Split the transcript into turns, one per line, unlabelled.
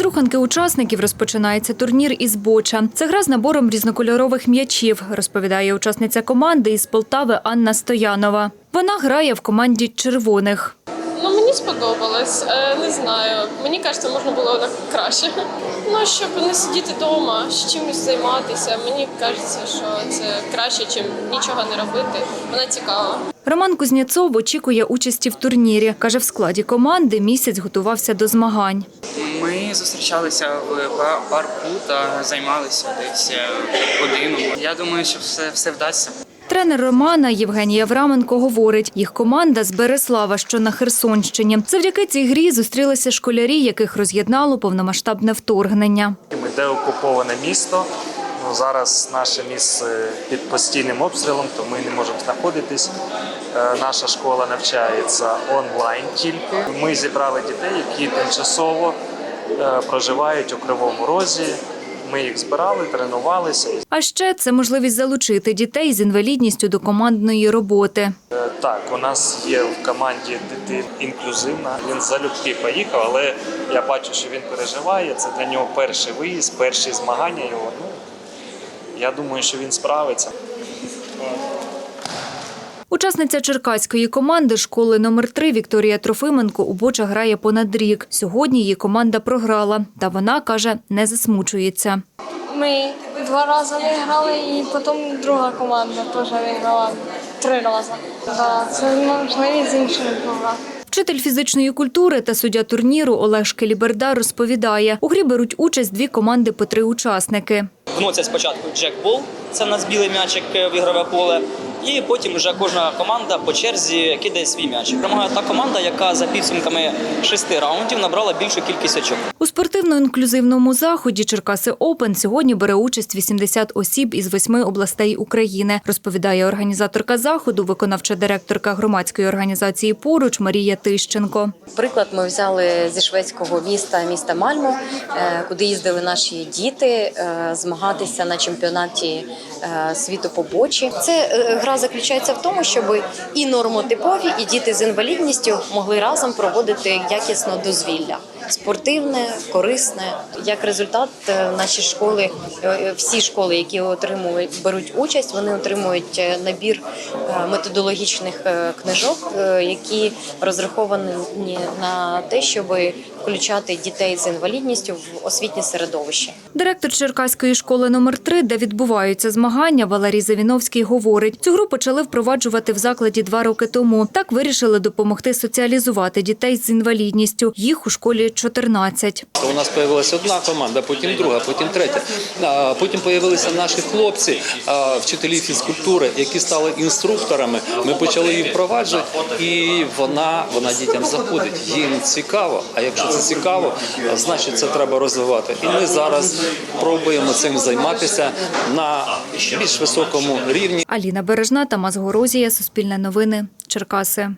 Без руханки учасників розпочинається турнір із боча. Це гра з набором різнокольорових м'ячів, розповідає учасниця команди із Полтави Анна Стоянова. Вона грає в команді червоних.
Мені сподобалось. Е, Не знаю. Мені кажеться, можна було так краще. Ну щоб не сидіти вдома, з чимось займатися. Мені кажеться, що це краще, ніж нічого не робити. Вона цікава.
Роман Кузнєцов очікує участі в турнірі. Каже, в складі команди місяць готувався до змагань.
Ми зустрічалися в парку та займалися десь е, годину. Я думаю, що все, все вдасться.
Тренер Романа Євгеній Авраменко говорить, їх команда з Береслава, що на Херсонщині. Завдяки цій грі зустрілися школярі, яких роз'єднало повномасштабне вторгнення.
Ми деокуповане місто. Ну, зараз наше місце під постійним обстрілом, то ми не можемо знаходитись. Е, Наша школа навчається онлайн тільки. Ми зібрали дітей, які тимчасово е, проживають у Кривому Розі. Ми їх збирали, тренувалися.
А ще це можливість залучити дітей з інвалідністю до командної роботи.
Е, Так, у нас є в команді дитина інклюзивна. Він залюбки поїхав, але я бачу, що він переживає. Це для нього перший виїзд, перші змагання його. Ну я думаю, що він справиться.
Учасниця черкаської команди школи номер 3 Вікторія Трофименко у Боча грає понад рік. Сьогодні її команда програла, та вона каже, не засмучується.
Ми два рази виграли, і потім друга команда теж виграла три рази. Да, це можливість з іншими програти.
Вчитель фізичної культури та суддя турніру Олег Шкеліберда розповідає, у грі беруть участь дві команди по три учасники.
Вносять спочатку джекбол, це в нас білий м'ячик е, в ігрове поле. І потім вже кожна команда по черзі кидає свій м'ячик. Перемагає та команда, яка за підсумками шести раундів набрала більшу кількість очок.
У спортивно-інклюзивному заході Черкаси Опен сьогодні бере участь 80 осіб із восьми областей України, розповідає організаторка заходу, виконавча директорка громадської організації Поруч Марія Тищенко.
Приклад ми взяли зі шведського міста, міста Мальмо, е, куди їздили наші діти е, змагатися на чемпіонаті е, світу по бочі. Це е, гра заключається в тому, щоб і нормотипові, і діти з інвалідністю могли разом проводити якісно дозвілля. Спортивне, корисне. Як результат, е, наші школи, е, всі школи, які отримують беруть участь, вони отримують е, набір е, методологічних е, книжок, е, які розраховані на те, щоб включати дітей з інвалідністю в освітнє середовище.
Директор Черкаської школи номер 3 де відбуваються змагання, Валерій Завіновський говорить, цю гру почали впроваджувати в закладі два роки тому. Так вирішили допомогти соціалізувати дітей з інвалідністю. Їх у школі 14.
У нас з'явилася одна команда, потім друга, потім третя. Потім з'явилися наші хлопці, вчителі фізкультури, які стали інструкторами. Ми почали їх впроваджувати, і вона, вона дітям заходить. Їм цікаво. А якщо це цікаво, значить це треба розвивати. І ми зараз пробуємо цим займатися на більш високому рівні.
Аліна Бережна, Тамас Горозія, Суспільне новини, Черкаси.